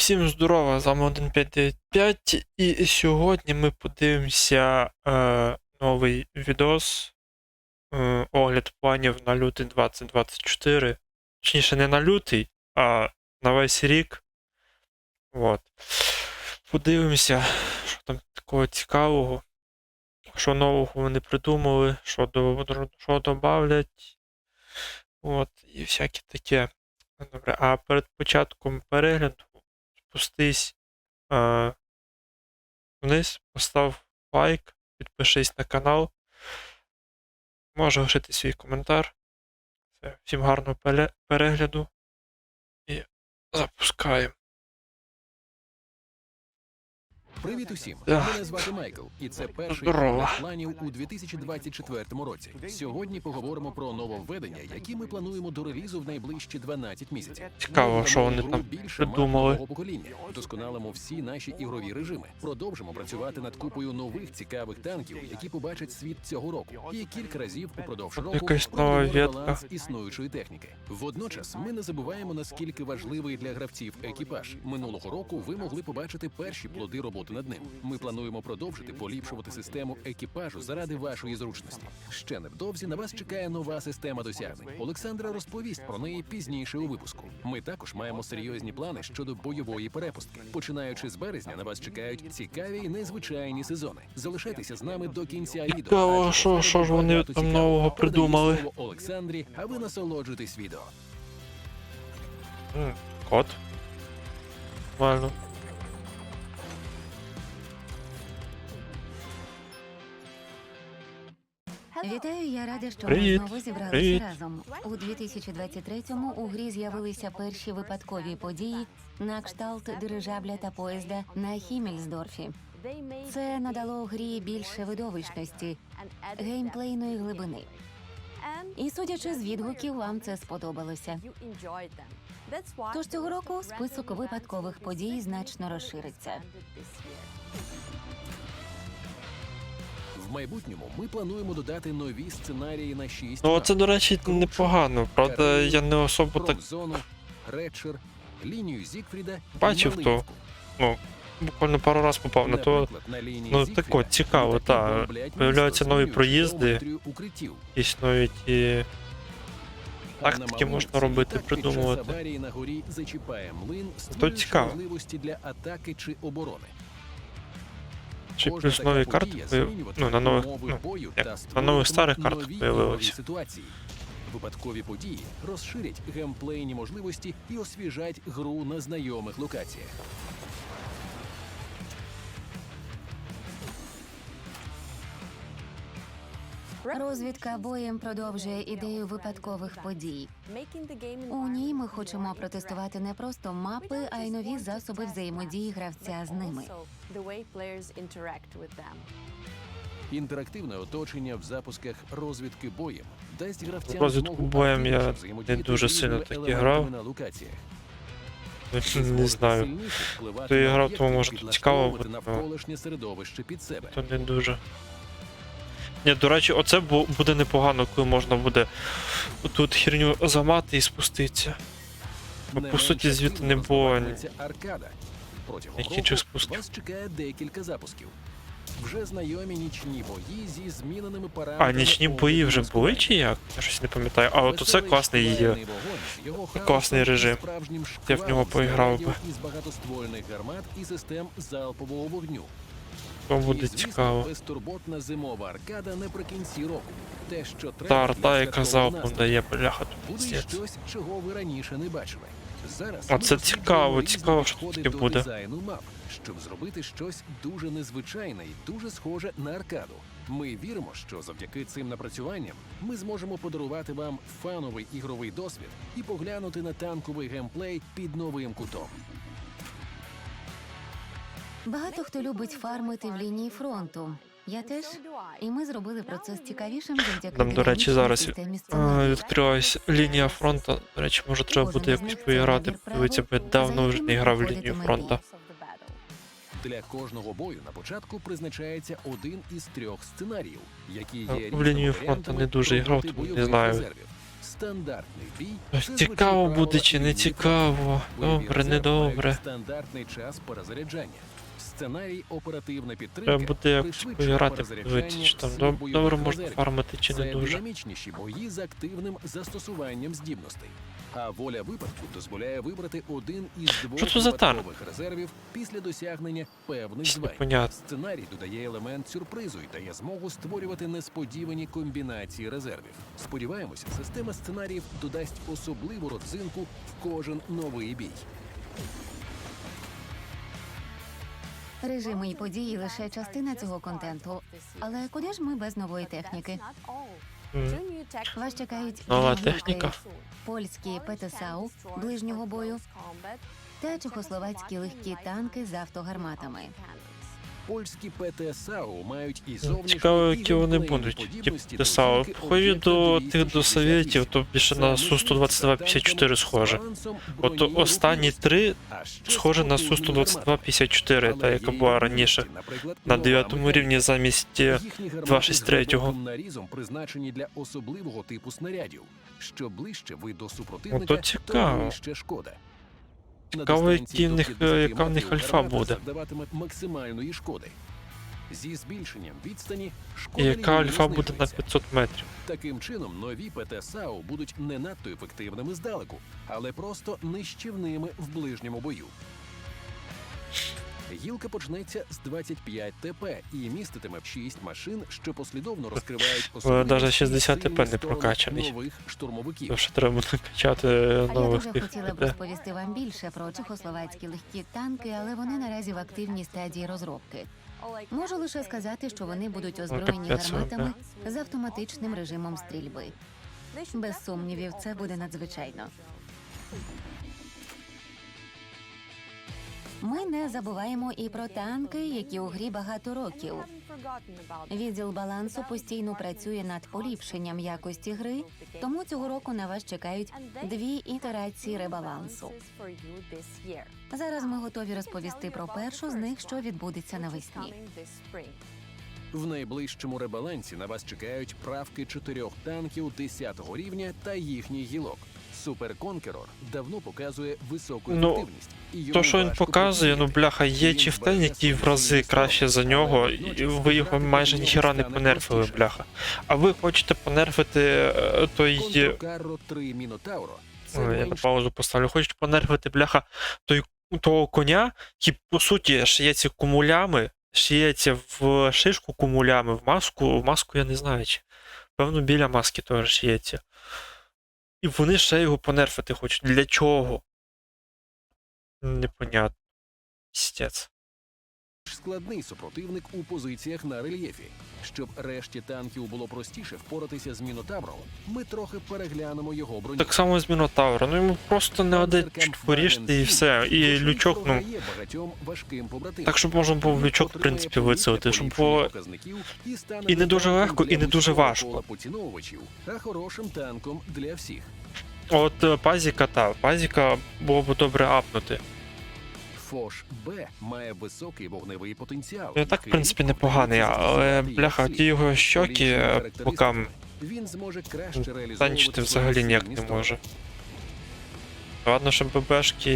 всім здорова, з вами 1595 і сьогодні ми подивимося е, новий відос, е, огляд планів на лютий 2024. Точніше, не на лютий, а на весь рік. От. Подивимося, що там такого цікавого, що нового вони придумали, що, до, що добавлять. От, і всяке таке. Добре, а перед початком перегляду спустись е, вниз, постав лайк, підпишись на канал. Може лишити свій коментар. Всім гарного перегляду. І запускаємо. Привіт усім! Мене звати Майкл, і це перший планів у 2024 році. Сьогодні поговоримо про нововведення, які ми плануємо до релізу в найближчі 12 місяців. Цікаво, що вони там більше мап покоління, вдосконалимо всі наші ігрові режими. Продовжимо працювати над купою нових цікавих танків, які побачать світ цього року, і кілька разів упродовж року баланс існуючої техніки. Водночас ми не забуваємо наскільки важливий для гравців екіпаж. Минулого року ви могли побачити перші плоди роботи над ним. Ми плануємо продовжити поліпшувати систему екіпажу заради вашої зручності. Ще невдовзі на вас чекає нова система досягнень. Олександра розповість про неї пізніше у випуску. Ми також маємо серйозні плани щодо бойової перепустки. Починаючи з березня, на вас чекають цікаві й незвичайні сезони. Залишайтеся з нами до кінця відео. Що- що ж вони там нового придумали. Олександрі, а ви насолоджуйтесь відео. Кот. Нормально. Вітаю, я рада, що Привіт. ми знову зібралися Привіт. разом. У 2023-му у грі з'явилися перші випадкові події на кшталт дирижабля та поїзда на Хімельсдорфі. Це надало грі більше видовищності, геймплейної глибини. І судячи з відгуків, вам це сподобалося. Тож цього року список випадкових подій значно розшириться. В майбутньому ми плануємо додати нові сценарії на 6 Ну, це, до речі, непогано. Правда, я не особо так зону, лінію Зігфріда і Бачив то. Ну, буквально пару раз попав на то. Ну, так от, цікаво, літаки та, появляються нові проїзди. існують і. Так на можна робити, придумувати. створюючи цікаво. для атаки чи оборони. Чи плюс нові карти ну, на нових, ну, як, на нових старих картах появилося. ситуації. Випадкові події розширять геймплейні можливості і освіжать гру на знайомих локаціях. Розвідка боєм продовжує ідею випадкових подій. У ній ми хочемо протестувати не просто мапи, а й нові засоби взаємодії гравця з ними. Інтерактивне оточення в запусках розвідки боєм дасть гравцям Розвідку боєм я не дуже сильно таки грав. на локаціях. Не знаю. Хто на грав, тому може цікаво навколишнє середовище під себе. То не дуже. Ні, до речі, оце буде непогано, коли можна буде тут херню замати і спуститися. Бо, по суті, звідти не було. Протягом року вас чекає декілька запусків. Вже знайомі нічні бої зі зміненими параметрами. А, нічні бої вже були чи як? Я щось не пам'ятаю. А от оце класний його класний режим. Я в нього поіграв би. Із багатоствольних гармат і систем залпового вогню. То буде цікаво. безтурботна зимова аркада наприкінці року. Те, що треба Та арта, яка залпом дає, бляха, тут Буде щось, чого ви раніше не бачили. Зараз А це цікаво, цікаво, що таке буде. дизайну мап, щоб зробити щось дуже незвичайне і дуже схоже на аркаду. Ми віримо, що завдяки цим напрацюванням ми зможемо подарувати вам фановий ігровий досвід і поглянути на танковий геймплей під новим кутом. Багато хто любить фармити в лінії фронту. Я теж. І ми зробили процес цікавішим завдяки Там, до речі, зараз сценарію. Відкриваюсь лінія фронту. До речі, може треба буде якось поіграти. Подивитися, бо я давно вже не грав в лінію фронту. Для кожного бою на початку призначається один із трьох сценаріїв, які А, є в лінію фронту не дуже грав, тому не знаю. Стандартний бій. Ось Цікаво буде чи не цікаво. Добре, не добре. Стандартний час перезаряджання. Сценарій оперативна підтримка. Треба буде якось подивитися, чи там доб- добре можна фармити чи не Це дуже. динамічніші бої з активним застосуванням здібностей. А воля випадку дозволяє вибрати один із двох це випадкових резервів після досягнення певних звань. Сценарій додає елемент сюрпризу і дає змогу створювати несподівані комбінації резервів. Сподіваємося, система сценаріїв додасть особливу родзинку в кожен новий бій. Режими і події лише частина цього контенту. Але куди ж ми без нової техніки? Mm. Вас чекають Нова техніка. польські ПТСАУ ближнього бою та чехословацькі легкі танки з автогарматами. Польські ПТСАУ мають і зовнішні, Цікаво, які вони будуть. Ті до ТСАУ. зірки Похожі до тих до совєтів, то більше на Це Су-122-54 схоже. От останні три схоже на Су-122-54, та яка була раніше. На 9 рівні замість е, 263-го. нарізом призначені для особливого типу снарядів. Що ближче ви до супротивника, то цікаво. шкода. Цікаво, які в них, 50 е, яка в них альфа буде. максимальної шкоди. Зі збільшенням відстані шкода яка альфа буде на знижується. 500 метрів. Таким чином, нові ПТ-САУ будуть не надто ефективними здалеку, але просто нищівними в ближньому бою. Гілка почнеться з 25 ТП і міститиме 6 машин, що послідовно розкривають даже особливості 60 і ТП не прокачаний. нових штурмовиків. Тому що треба буде качати А я нових дуже тих. хотіла б розповісти вам більше про чехословацькі легкі танки, але вони наразі в активній стадії розробки. Можу лише сказати, що вони будуть озброєні капець, гарматами з автоматичним режимом стрільби. Без сумнівів, це буде надзвичайно. Ми не забуваємо і про танки, які у грі багато років. Відділ балансу постійно працює над поліпшенням якості гри, тому цього року на вас чекають дві ітерації ребалансу. Зараз ми готові розповісти про першу з них, що відбудеться навесні. В найближчому ребалансі на вас чекають правки чотирьох танків 10 рівня та їхній гілок. Супер Конкерор давно показує високу Ну, ефективність. і То, що він показує, ну бляха, є бере який в рази краще за нього, і ви його майже ніхіра не понерфили, бляха. А ви хочете понерфити е, той. Контркарро 3 Мінотауро. Це Ой, я на паузу поставлю. Хочете понерфити, бляха, той, того коня, який, по суті, шиється кумулями, шиється в шишку кумулями, в маску, в маску я не знаю чи. Певно, біля маски теж шиється. І вони ще його понерфити хочуть. Для чого? Непонятно. Пістець. Складний супротивник у позиціях на рельєфі. Щоб решті танків було простіше впоратися з Мінотавром, ми трохи переглянемо його броню. Так само з Мінотавра. Ну йому просто не один поріжте і все. І лючок, ну. Так, щоб можна було лючок, в принципі, вицілити, щоб було і не дуже легко, і не дуже важко. а хорошим танком для всіх. От е, пазіка та пазіка було б добре апнути. Фош Б має високий вогневий потенціал. Він так, в принципі, непоганий, але бляха, ті його щоки Поліпшеними е, бокам Він зможе краще свої взагалі ніяк не може. Ладно, що ББшки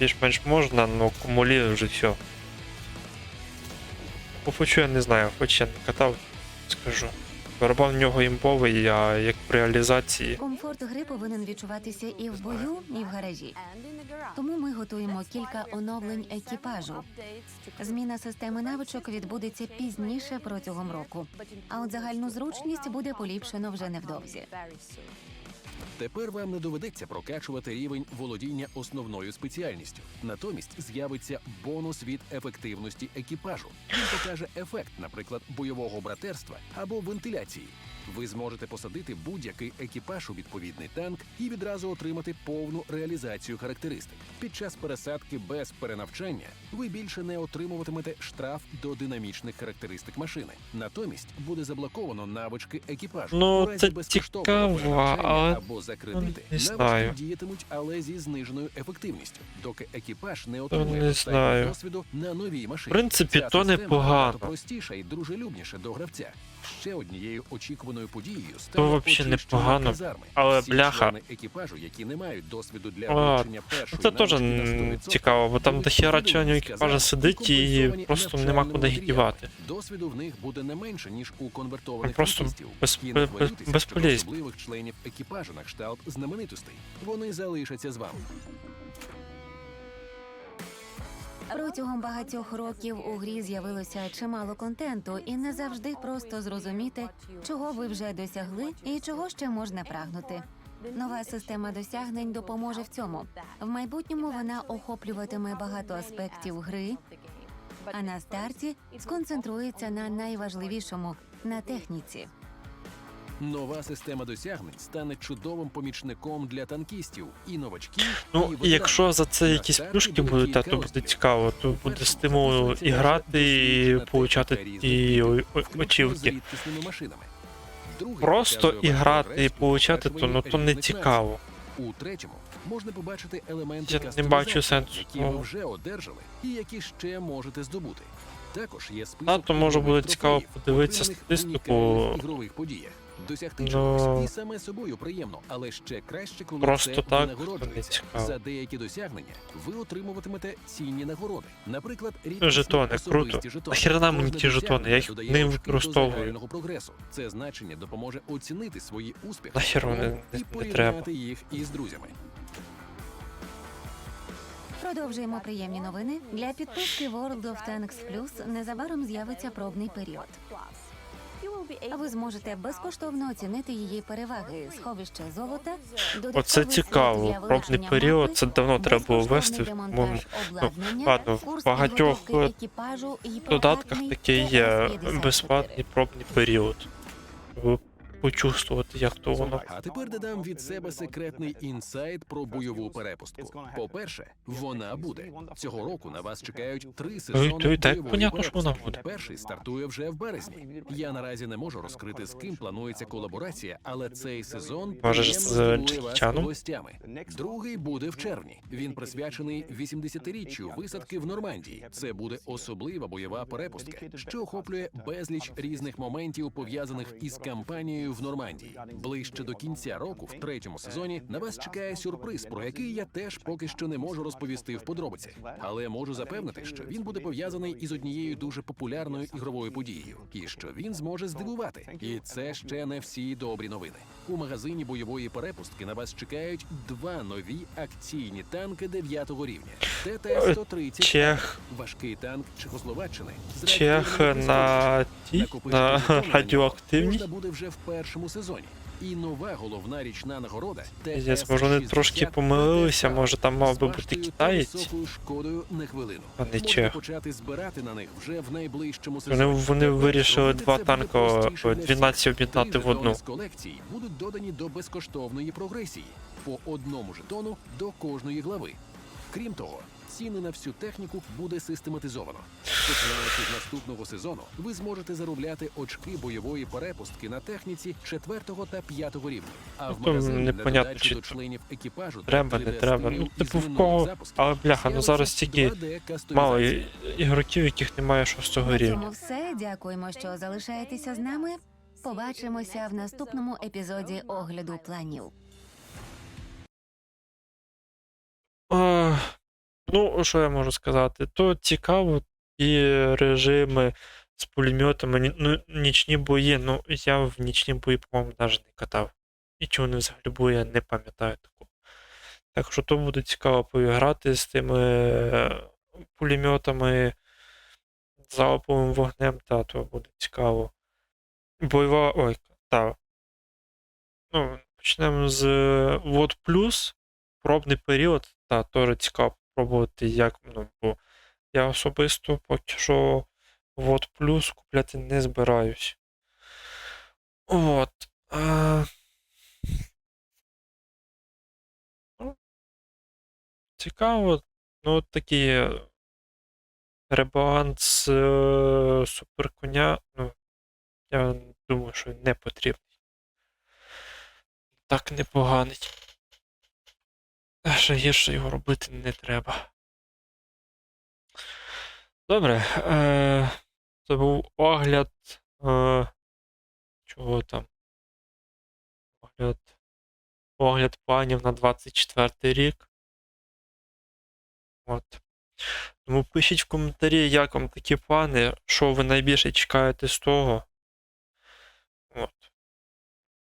більш-менш можна, але кумулі вже все. По фучу я не знаю, хоч я не катав, скажу. Барабан в нього імбовий, а як при реалізації. Комфорт гри повинен відчуватися і в бою, і в гаражі. Тому ми готуємо кілька оновлень екіпажу. Зміна системи навичок відбудеться пізніше протягом року. А от загальну зручність буде поліпшено вже невдовзі. Тепер вам не доведеться прокачувати рівень володіння основною спеціальністю. Натомість з'явиться бонус від ефективності екіпажу. Він покаже ефект, наприклад, бойового братерства або вентиляції. Ви зможете посадити будь-який екіпаж у відповідний танк і відразу отримати повну реалізацію характеристик. Під час пересадки без перенавчання ви більше не отримуватимете штраф до динамічних характеристик машини. Натомість буде заблоковано навички екіпажу. Ну, це цікаво, але, або за кредити не навички знаю. діятимуть, але зі зниженою ефективністю, доки екіпаж не не отримує знаю. досвіду на новій В машині. принципі, Ця то непогано. простіша і дружелюбніша до гравця. Ще однією очікуваною подією стало вообще непогано, але бляха. екіпажу, які не мають досвіду для вивчення першої Це теж навички на м, 100%, цікаво, бо там дохера членів екіпажа сидить і просто нема куди дівати. Досвіду в них буде не менше, ніж у конвертованих Просто без- без- особливих членів екіпажу на кшталт знаменитостей. Вони залишаться з вами. Протягом багатьох років у грі з'явилося чимало контенту, і не завжди просто зрозуміти, чого ви вже досягли і чого ще можна прагнути. Нова система досягнень допоможе в цьому. В майбутньому вона охоплюватиме багато аспектів гри, а на старті сконцентрується на найважливішому на техніці. Нова система досягнень стане чудовим помічником для танкістів і новачків. Ну, і якщо за це якісь плюшки будуть, та, то буде цікаво, то буде стимул і грати, і получати ті очівки. Просто і грати, і получати, то ну то не цікаво. У третьому можна побачити елементи Я не бачу сенсу які ви вже одержали, і які ще можете здобути. Також є список А, то може буде цікаво подивитися статистику. ігрових подіях. Досягти Ну, чогось і саме собою приємно, але ще краще, коли Просто це так винагороджується. За деякі досягнення ви отримуватимете цінні нагороди. Наприклад, рідкісні Жетони, круто. жетони. Нахрена мені ті жетони? Я їх не використовую. прогресу. Це значення допоможе оцінити свої успіхи Нахер вони і не- не порівняти треба. їх із друзями. Продовжуємо приємні новини. Для підписки World of Tanks Plus незабаром з'явиться пробний період. Ви зможете безкоштовно оцінити її переваги, сховище золота, Оце цікаво. Пробний період це давно треба було ввести. ну, ладно, в багатьох додатках таке є безплатний пробний період. Почувствувати, як то воно. А тепер додам від себе секретний інсайт про бойову перепустку. По-перше, вона буде цього року. На вас чекають три сезони. то і так понятно, що вона буде. Перший стартує вже в березні. Я наразі не можу розкрити з ким планується колаборація, але цей сезон Може, з гостями. Другий буде в червні. Він присвячений 80-річчю висадки в Нормандії. Це буде особлива бойова перепустка, що охоплює безліч різних моментів пов'язаних із кампанією в Нормандії. Ближче до кінця року, в третьому сезоні, на вас чекає сюрприз, про який я теж поки що не можу розповісти в подробицях. Але можу запевнити, що він буде пов'язаний із однією дуже популярною ігровою подією, і що він зможе здивувати. І це ще не всі добрі новини. У магазині бойової перепустки на вас чекають два нові акційні танки 9 рівня. ТТ-130 Чех, важкий танк Чехословаччини. чех на ті, на. Можна буде вже в першому сезоні. І нова головна річна нагорода. Пиздець, може вони трошки помилилися, може там мав би бути китаєць, шкодою на хвилину. а не чех. почати збирати на них вже в найближчому Вони, сезоні. вони Тепер вирішили два танка 12 об'єднати в одну. з колекції будуть додані до безкоштовної прогресії по одному жетону до кожної глави. Крім того, ціни на всю техніку буде систематизовано. Починаючи з наступного сезону, ви зможете заробляти очки бойової перепустки на техніці 4 та 5 рівня. А в Ну, магазині непонятно, чи до членів екіпажу Треба, не треба. Ну, типу, в кого. Але бляха, ну зараз тільки 2D мало ігроків, яких немає шостого рівня. цьому все. Дякуємо, що залишаєтеся з нами. Побачимося в наступному епізоді огляду планів. Ну, що я можу сказати? То цікаво, і режими з пулеметами, ну, нічні бої, ну, я в нічні бої, по-моєму, навіть не катав. І чого вони взагалі були, я не пам'ятаю такого. Так що то буде цікаво поіграти з тими е, пулеметами, залповим вогнем, та то буде цікаво. Бойова. Ой, та. Ну, почнемо з е, Вот Плюс пробний період, та теж цікаво пробувати, як ну, бо я особисто поки що вот плюс купляти не збираюсь. От. А... Ну, цікаво. Ну, такий ребаланс е, суперконя, ну, я думаю, що не потрібний. Так непоганий. Ще гірше його робити не треба. Добре. Е, це був огляд е, чого там. Огляд, огляд планів на 24 рік. От. Тому пишіть в коментарі, як вам такі плани, що ви найбільше чекаєте з того. От.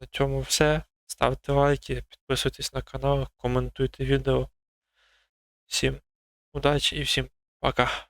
На цьому все. Ставте лайки, підписуйтесь на канал, коментуйте відео. Всім удачі і всім пока.